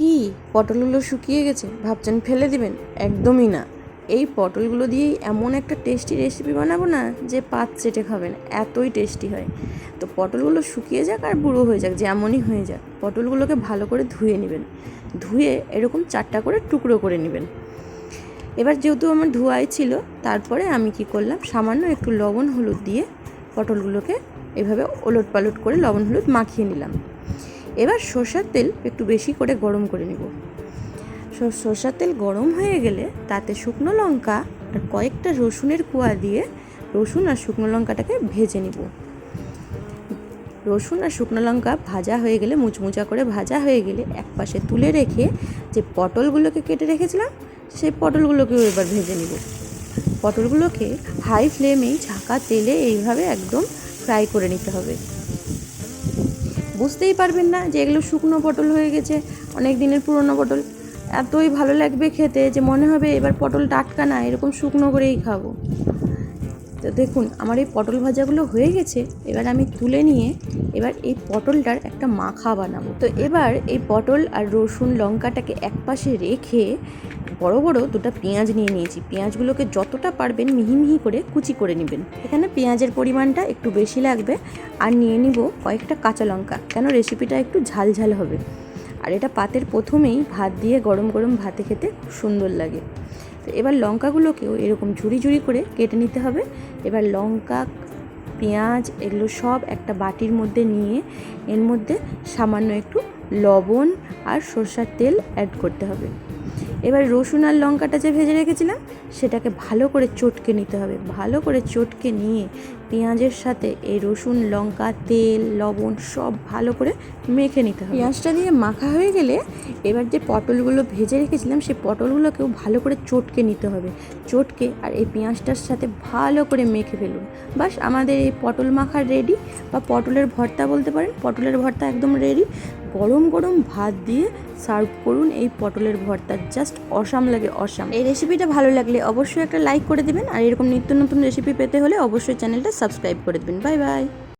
কি? পটলগুলো শুকিয়ে গেছে, ভাবছেন ফেলে দিবেন? একদমই না। এই পটলগুলো দিয়েই এমন একটা টেস্টি রেসিপি বানাবো না যে পাত চেটে খাবেন, এতই টেস্টি হয়। তো পটলগুলো শুকিয়ে যাক আর বুড়ো হয়ে যাক, যেমনই হয়ে যাক। পটলগুলোকে ভালো করে ধুয়ে নেবেন। ধুয়ে এরকম চারটা করে টুকরো করে নেবেন। এবার যেহেতু আমার ধোয়াই ছিল, তারপরে আমি কি করলাম, সামান্য একটু লবণ হলুদ দিয়ে পটলগুলোকে এভাবে ওলট পালট করে লবণ হলুদ মাখিয়ে নিলাম। এবার সর্ষার তেল একটু বেশি করে গরম করে নেব। সর্ষার তেল গরম হয়ে গেলে তাতে শুকনো লঙ্কা আর কয়েকটা রসুনের কুয়া দিয়ে রসুন আর শুকনো লঙ্কাটাকে ভেজে নিব। রসুন আর শুকনো লঙ্কা ভাজা হয়ে গেলে, মুচমুচা করে ভাজা হয়ে গেলে এক পাশে তুলে রেখে যে পটলগুলোকে কেটে রেখেছিলাম, সেই পটলগুলোকেও এবার ভেজে নিব। পটলগুলোকে হাই ফ্লেমেই ঝাঁকা তেলে এইভাবে একদম ফ্রাই করে নিতে হবে। বুঝতেই পারবেন না যে এগুলো শুকনো পটল হয়ে গেছে, অনেক দিনের পুরনো পটল। এতই ভালো লাগবে খেতে যে মনে হবে এবার পটল টাটকা না, এরকম শুকনো করেই খাব। তো দেখুন, আমার এই পটল ভাজাগুলো হয়ে গেছে, এবার আমি তুলে নিয়ে এবার এই পটলটার একটা মাখা বানাবো। তো এবার এই পটল আর রসুন লঙ্কাটাকে একপাশে রেখে বড় বড় দুটো পেঁয়াজ নিয়ে নিয়েছি। পেঁয়াজগুলোকে যতটা পারবেন মিহি মিহি করে কুচি করে নেবেন। এখানে পেঁয়াজের পরিমাণটা একটু বেশি লাগবে আর নিয়ে নিব কয়েকটা কাঁচা লঙ্কা কেন রেসিপিটা একটু ঝাল ঝাল হবে। আর এটা পাতের প্রথমেই ভাত দিয়ে গরম গরম ভাতে খেতে খুব সুন্দর লাগে। তো এবার লঙ্কাগুলোকেও এরকম ঝুড়ি ঝুড়ি করে কেটে নিতে হবে। এবার লঙ্কা, পেঁয়াজ এগুলো সব একটা বাটির মধ্যে নিয়ে এর মধ্যে সামান্য একটু লবণ আর সর্ষার তেল অ্যাড করতে হবে। এবার রসুন আর লঙ্কাটা যে ভেজে রেখেছিলাম, সেটাকে ভালো করে চটকে নিতে হবে। ভালো করে চটকে নিয়ে পেঁয়াজের সাথে এই রসুন, লঙ্কা, তেল, লবণ সব ভালো করে মেখে নিতে হবে। পেঁয়াজটা দিয়ে মাখা হয়ে গেলে এবার যে পটলগুলো ভেজে রেখেছিলাম সেই পটলগুলোকেও ভালো করে চটকে নিতে হবে। চটকে আর এই পেঁয়াজটার সাথে ভালো করে মেখে ফেলুন। বাস আমাদের এই পটল মাখা রেডি বা পটলের ভর্তা বলতে পারেন। পটলের ভর্তা একদম রেডি গরম গরম ভাত দিয়ে সার্ভ করুন এই পটলের ভর্তা। জাস্ট অসাম লাগে, অসাম। এই রেসিপিটা ভালো লাগলে অবশ্যই একটা লাইক করে দেবেন। আর এরকম নিত্য নতুন রেসিপি পেতে হলে অবশ্যই চ্যানেলটা সাবস্ক্রাইব করে দেবেন। Bye bye.